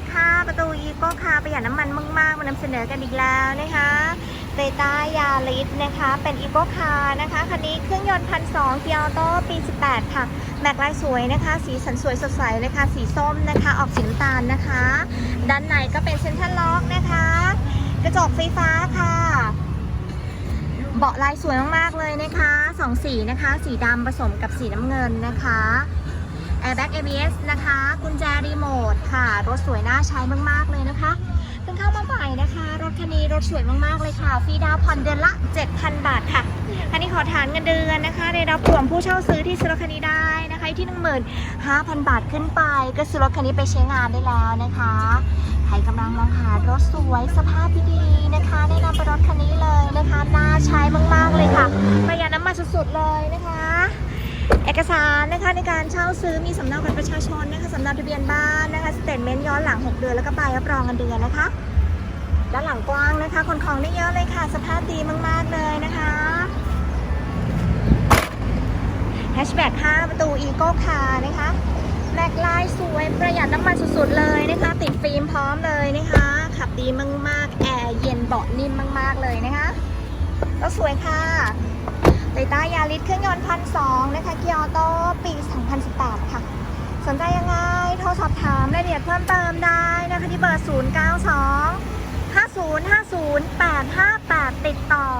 กค่ะ ประตูอีโก้คาประหยัดน้ำมันมากๆมานำเสนอกันอีกแล้วนะคะเตต้ายาริสนะคะ เป็นอีโก้คาร์นะคะ คันนี้เครื่องยนต์พันสองเกียร์ออโต้ปี 18 ค่ะ แม็กลายสวยนะคะ สีสันสวยสดใสเลยค่ะ สีส้มนะคะ ออกสีน้ำตาลนะคะ ด้านในก็เป็นเซ็นทรัลล็อกนะคะ กระจกไฟฟ้าค่ะเบาะลายสวยมากๆเลยนะคะสองสีนะคะ สีดำผสมกับสีน้ำเงินนะคะ Airbag ABS นะคะ กุญแจรีโมทค่ะ รถสวยน่าใช้มาก ๆ เลยนะคะเพิ่งเข้ามาใหม่นะคะ รถคันนี้รถสวยมาก ๆ เลยค่ะ ฟรีดาวน์ผ่อนเดือนละ 7,000 บาทค่ะ คันนี้ขอฐานเงินเดือนนะคะได้รับรวมผู้เช่าซื้อที่ซื้อรถคันนี้ได้นะคะที่ 15,000 บาทขึ้นไป ก็ซื้อรถคันนี้ไปใช้งานได้แล้วนะคะ ใครกำลังมองหารถสวยสภาพดีๆนะคะแนะนำเป็นรถคันนี้เลยนะคะ น่าใช้มาก ๆ เลยค่ะ ประหยัดน้ำมันสุดๆเลยนะคะ เอกสารนะคะในการเช่าซื้อมีสำเนาบัตรประชาชนนะคะสำเนาทะเบียนบ้านนะคะสเตทเมนต์ย้อนหลัง 6 เดือนแล้วก็ใบรับรองเงินเดือนนะคะด้านหลังกว้างนะคะ คนของได้เยอะเลยค่ะ สภาพดีมาก ๆ เลยนะคะแฮชแบ็ก5ประตูอีโก้คาร์นะคะแม็กไลายสวยประหยัดน้ำมันสุดๆเลยนะคะ ติดฟิล์มพร้อมเลยนะคะ ขับดีมากๆ แอร์เย็นเบาะนิ่มมาก ๆ เลยนะคะแล้วสวยค่ะ ยต้ายาริสเครื่องยนต์พันสองนะคะเกียร์ออโต้ปี 2018 ค่ะ สนใจยังไง โทรสอบถามรายละเอียดเพิ่มเติมได้นะคะที่เบอร์ 092 5050 858 ติดต่อแอมค่ะ